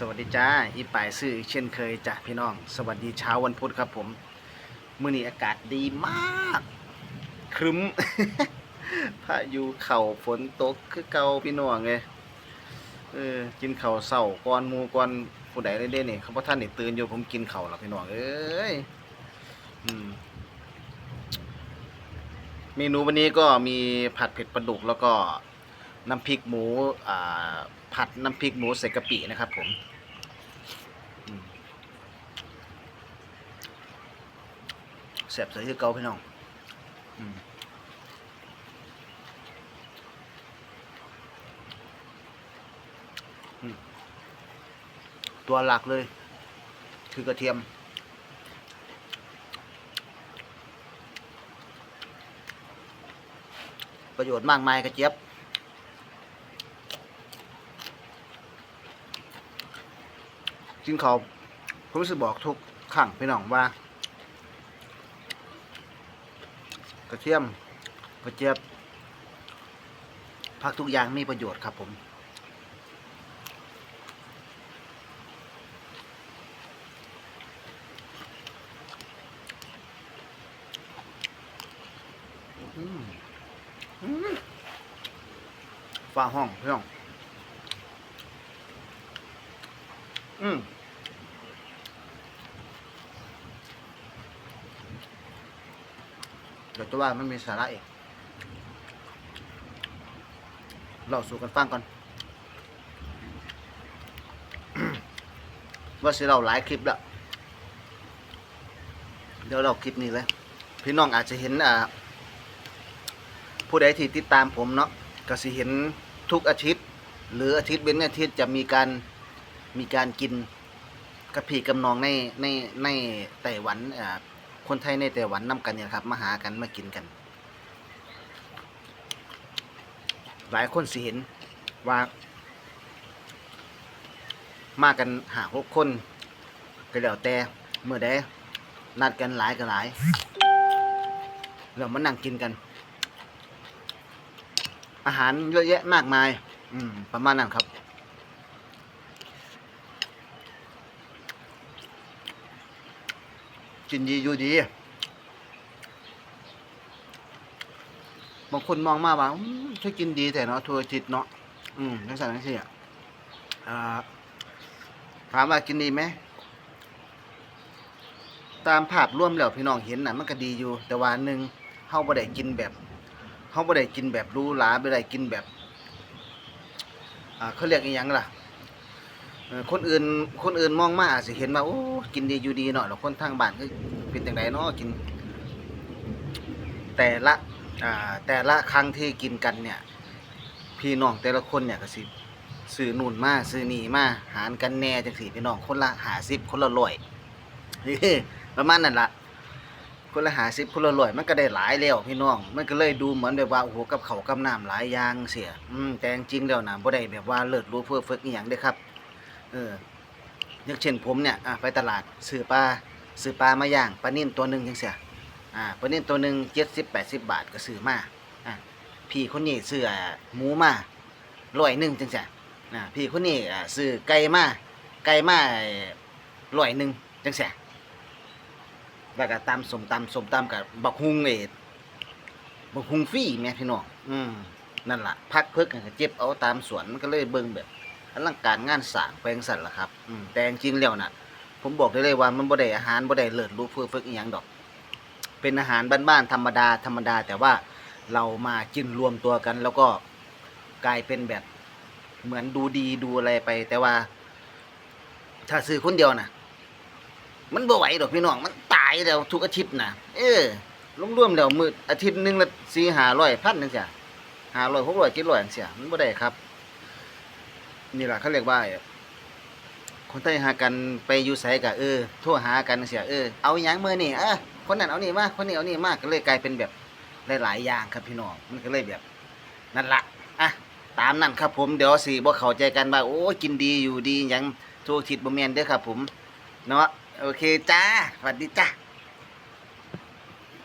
สวัสดีจ้าอีป่ายซื้ออีกเช่นเคยจ้ะพี่น้อง สวัสดีเช้าวันพุธครับผมมื้อนี้อากาศดีมาก ครึ้ม พายุเข่าฝนตกคือเก่าพี่น้องเลยเออกินเข้าวเช้าก่อนมูก่อนผู้ใดได้เด้นี่เขาบ่ท่านได้ตื่นอยู่ผมกินเข้าวแล้วพี่น้องเอ้ยอืมเมนูวันนี้ก็มีผัดเผ็ดปลาดุกแล้วก็ น้ำพริกหมูผัดน้ำพริกหมูใส่กะปินะครับผมแซ่บใส่คือเกาพี่น้องตัวหลักเลย คือกระเทียมประโยชน์มากมายกระเจี๊ยบ กินเขาผมรู้สึกบอกทุกครั้งพี่น้องว่า กระเทียมกระเจี๊ยบผักทุกอย่างมีประโยชน์ครับผมฟ้าห้องพี่น้องอืมเดี๋ยว จะว่ามันมีสาระอีกเราสู่กันฟังก่อน ว่าสิเราหลายคลิปแล้วเดี๋ยวเราคลิปนี้เลย พี่น้องอาจจะเห็นอ่าผู้ใดที่ติดตามผมเนาะก็สิเห็นทุกอาทิตย์ หรืออาทิตย์เว้นอาทิตย์จะมีการมีการกินกระพีกำนองในในในไต้หวันอ่า คนไทยในไต้หวันนํกันเนี่ยครับมาหากันมากินกัน หลายคนสิเห็นว่า มากันหาหกคนก็แล้วแต่เมื่อใดนัดกันหลายก็หลายแล้วมานั่งกินกัน อาหารเยอะแยะมากมาย อืม ประมาณนั้นครับ กินดีอยู่ดี บางคนมองมาว่าอืมช่วยกินดีแต่เนาะทัวจิตเนาะอืมนักสั่งนักเสียอ่าถามว่ากินดีไหมตามภาพร่วมแล้วพี่น้องเห็นน่ะมันก็ดีอยู่ แต่ว่าหนึ่งเฮาบ่ได้กินแบบเขาไม่ได้กินแบบรู้หราไม่ได้กินแบบอ่าเขาเรียกอีหยังล่ะเอ่อ คนอื่นคนอื่นมองมาอาจจะเห็นว่าโอ้กินดีอยู่ดีเนาะแล้วคนทางบ้านก็เป็นจังไดเนาะกิน แต่ละแต่ละครั้งที่กินกันเนี่ย พี่น้องแต่ละคนเนี่ยก็สิซื้อนู่นมาซื้อนี่มาหารกันแน่จังสี่พี่น้องคนละ50คนละร้อยประมาณนั้นละคนละหาสิบคนละร้อยมันก็ได้หลายแล้วพี่น้อง มันก็เลยดูเหมือนแบบว่าโอ้โหกับเขากับน้ำหลายอย่างเสียอืแต่จริงแล้วนะบ่ได้แบบว่าเลิศรู้เพื่อเฟิกอีหยังเด้ครับ เอออย่างเช่นผมเนี่ยอะไปตลาดซื้อปลาซื้อปลามาย่างปลานิ่นตัวหนึ่งจังเสียอ่าปลานิ่นตัวหนึ่ง70 80บแปดสิบบาทก็ซื้อมาอะพี่คนนี้ซื้อหมูมาร้อยหนึ่งจังเสียอ่าพี่คนนี้อะซื้อไก่มาไก่มาร้อยหนึ่งจังเสียแล้วก็ตำสมตำสมตำกับบักฮุงเอ็ดบักฮุงฟรีแม่พี่น้องอืมนั่นล่ะพักเพิกก็เจ็บเอาตามสวนมันก็เลยเบิ่งแบบ อลังการงานสร้างแปลงสันล่ะครับอืมแต่จริงๆแล้วน่ะ ผมบอกได้เลยว่ามันบ่ได้อาหารบ่ได้เลิศรู้เพื่อเฟิกอีหยังดอก เป็นอาหารบ้านๆธรรมดาธรรมดา แต่ว่าเรามากินรวมตัวกัน แล้วก็กลายเป็นแบบเหมือนดูดีดูอะไรไป แต่ว่า ถ้าซื้อคนเดียวน่ะ มันบ่ไหวดอกพี่น้องมันตายแล้วทุกอาทิตย์นะเออรวมๆแล้วมื้ออาทิตย์หนึงละสี่ห้าร้อยพันจังซี่ห้าร้อยหกร้อยเจ็ดร้อยจังซี่มันบ่ได้ครับ นี่แหละเขาเรียกว่าคนไทยหากันไปอยู่ไสก็เออโทรหากันจังซี่เออเอาหยังมือนี้เออคนนั้นเอานี่มากคนนี้เอานี่มากก็เลยกลายเป็นแบบหลายๆอย่างครับพี่น้องมันก็เลยแบบนั่นละอะตามนั้นครับผมเดี๋ยวสิบ่เข้าใจกันว่าโอ้กินดีอยู่ดีหยังทุกอาทิตย์บ่แม่นเด้อครับผมเนาะโอเคจ้าสวัสดีจ้า